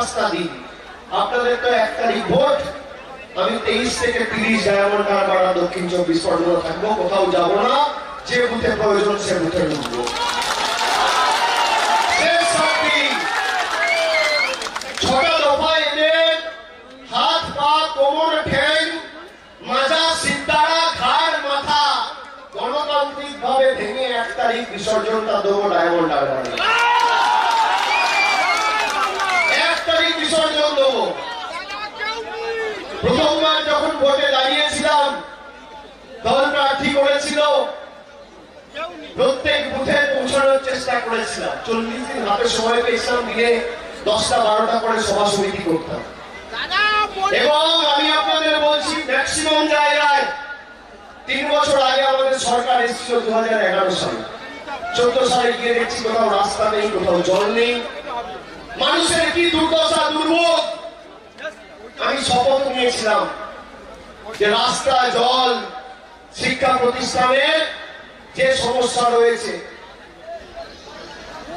পাঁচটা দিন। আপনাদের তো এক তারিখ ভোট। আমি তেইশ থেকে তিরিশ ডায়মন্ড হারবার দক্ষিণ চব্বিশ পরগনা থাকব, কোথাও যাব না। যে বুথে প্রয়োজন সে বুথে ঢুকবো। বিসর্জনটা দেবো ডায়মন্ড হারবারে এক তারিখ বিসর্জন দেবো প্রথমবার যখন ভোটে দাঁড়িয়েছিলাম দল প্রার্থী করেছিল প্রত্যেক বুথে পৌঁছানোর চেষ্টা করেছিলাম। চল্লিশ দিন হাতে সময় পেয়েছিলাম দিনে দশটা বারোটা করে সভা সমিতি করতাম। এবং আমি আপনাদের বলছি ম্যাক্সিমাম জায়গায় তিন বছর আগে আমাদের সরকার এসেছিল দু হাজার এগারো সালে। চোদ্দ সালে গিয়ে দেখছি কোথাও রাস্তা নেই কোথাও জল নেই। মানুষের কি দুর্দশা দুর্ভোগ? আমি শপথ নিয়েছিলাম যে রাস্তা জল শিক্ষা প্রতিষ্ঠানে যে সমস্যা রয়েছে,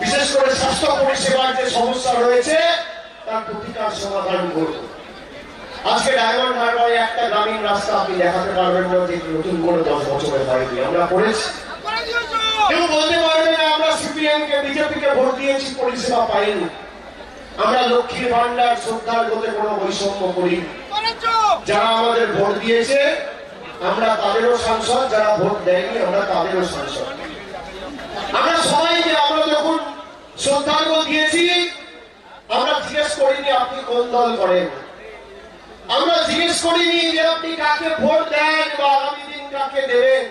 বিশেষ করে স্বাস্থ্য পরিষেবার যে সমস্যা রয়েছে, তার প্রতিকার সমাধান করব। আজকে ডায়মন্ড হারবারে একটা গ্রামীণ রাস্তা আপনি দেখাতে পারবেন না যে নতুন করে দশ বছরের হয়নি। আমরা করেছি। কেউ বলতে পারবে না, আমরা সিপিএম কে বিজেপি কে ভোট দিয়েছি, পরিষেবা পাইনি। আমরা লক্ষ্মীর ভান্ডার শ্রদ্ধার বলে কোনো বৈষম্য করি। যারা আমাদের ভোট দিয়েছে আমরা তাদেরও সাংসদ যারা ভোট দেয়নি আমরা তাদেরও সাংসদ। আমরা সবাইকে আমরা যখন শ্রদ্ধার্ঘ দিয়েছি আমরা জিজ্ঞেস করিনি আপনি কোন দল করেন। আমরা জিজ্ঞেস করিনি যে আপনি কাকে ভোট দেন বা আগামী দিন কাকে দেবেন।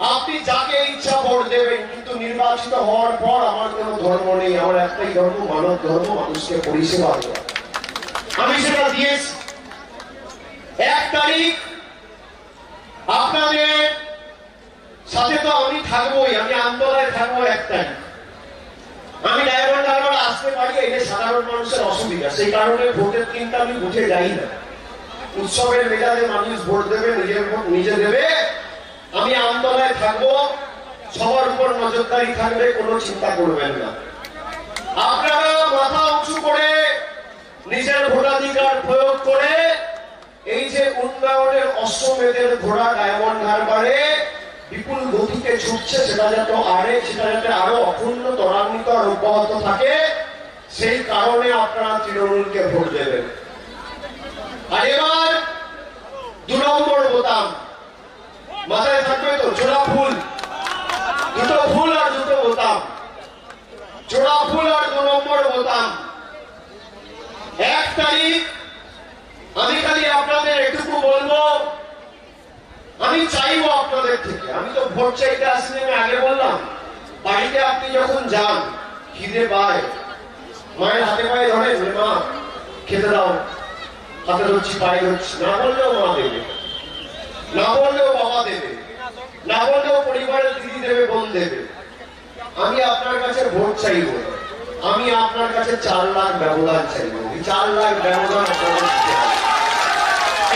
আপনি যাকে ইচ্ছা ভোট দেবেন, কিন্তু নির্বাচিত হওয়ার পর আমার কোনো ধর্ম নেই, আমার একটাই ধর্ম, মানব ধর্ম, মানুষকে পরিষেবা আমি সেটা দিয়েছি। এক তারিখ, আপনাদের সাথে তো আমি থাকবোই, আমি আন্দোলনে থাকব এক তারিখ। আমি ডায়মন্ড হারবার আসতে পারি এটা সাধারণ মানুষের অসুবিধা। সেই কারণে ভোটের দিনটা আমি বুঝে যাই না। উৎসবের মেজাজে মানুষ ভোট দেবে, নিজের ভোট নিজে দেবে। আমি আন্দোলনে থাকব, সবার উপর নজরদারি থাকবে, কোনো চিন্তা করবেন না। আপনারা মাথা উঁচু করে, নিজের ভোটাধিকার প্রয়োগ করে, এই যে উন্নয়নের অশ্বমেধের ঘোড়া ডায়মন্ড হারবারে বিপুল গতিতে ছুটছে, সেটা যাতে আরে, সেটা যাতে আরও অক্ষুণ্ণ ত্বরান্বিত আর অব্যাহত থাকে, সেই কারণে আপনারা তৃণমূলকে ভোট দেবেন। আর এবার দু নম্বর বোতাম। মাথায় জোড়া ফুল। দুটো ফুল আর দুটো বোতাম। জোড়া ফুল আর দু নম্বর বোতাম। এক তারিখ, আমি খালি আপনাদের এটুকু বলব, আমি চাইব আপনাদের থেকে। আমি তো ভোট চাইতে আসিনি, আমি আগে বললাম, বাড়িতে আপনি যখন যান, খিদে পায়। মায়ের হাতে পায়ে ধরে মা, খেতে দাও। হাতে ধরছি, পায়ে ধরছি। না বললেও মা দেবে। না বললেও বাবা দেবে। না হলে পরিবারের দিদি দেবে, বোন দেবে। আমি আপনার কাছে ভোট চাইব। আমি আপনার কাছে চার লাখ ব্যবধান চাইব। চার লাখ ব্যবধান।